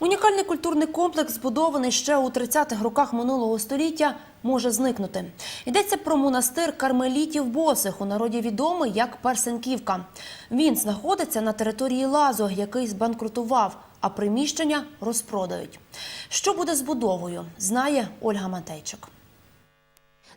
Унікальний культурний комплекс, збудований ще у 30-х роках минулого століття, може зникнути. Йдеться про монастир кармелітів босих, у народі відомий як Персенківка. Він знаходиться на території Лазу, який збанкрутував, а приміщення розпродають. Що буде з будовою, знає Ольга Матейчик.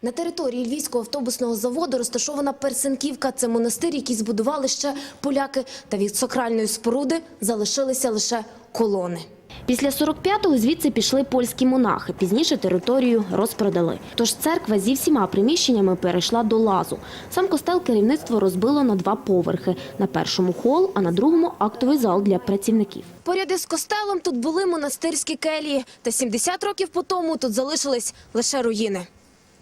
На території Львівського автобусного заводу розташована Персенківка. Це монастир, який збудували ще поляки. Та від сакральної споруди залишилися лише колони. Після 45-го звідси пішли польські монахи. Пізніше територію розпродали. Тож церква зі всіма приміщеннями перейшла до лазу. Сам костел керівництво розбило на два поверхи. На першому хол, а на другому актовий зал для працівників. Поряд із костелом тут були монастирські келії. Та 70 років по тому тут залишились лише руїни.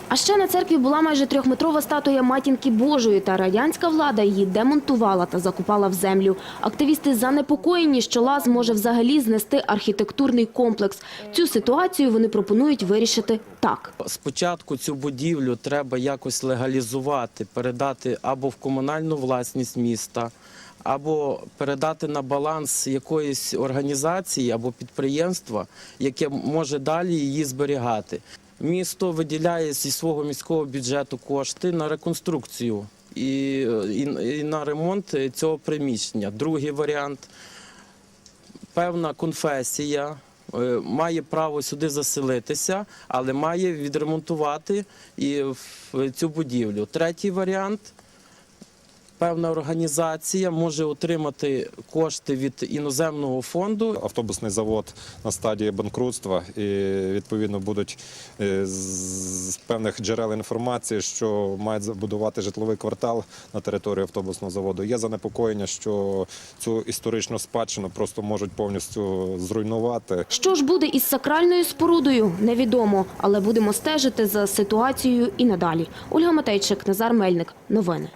А ще на церкві була майже трьохметрова статуя матінки Божої, та радянська влада її демонтувала та закупала в землю. Активісти занепокоєні, що лаз може взагалі знести архітектурний комплекс. Цю ситуацію вони пропонують вирішити так. Спочатку цю будівлю треба якось легалізувати, передати або в комунальну власність міста, або передати на баланс якоїсь організації або підприємства, яке може далі її зберігати. Місто виділяє зі свого міського бюджету кошти на реконструкцію і, і, і на ремонт цього приміщення. Другий варіант певна конфесія е, має право сюди заселитися, але має відремонтувати і цю будівлю. Третій варіант. Певна організація може отримати кошти від іноземного фонду автобусний завод на стадії банкрутства і відповідно будуть е, з з певних джерел інформації, що мають забудувати житловий квартал на території автобусного заводу. Є занепокоєння, що цю історичну спадщину просто можуть повністю зруйнувати. Що ж буде із сакральною спорудою, невідомо, але будемо стежити за ситуацією і надалі. Ольга Матейчик, Назар Мельник. Новини.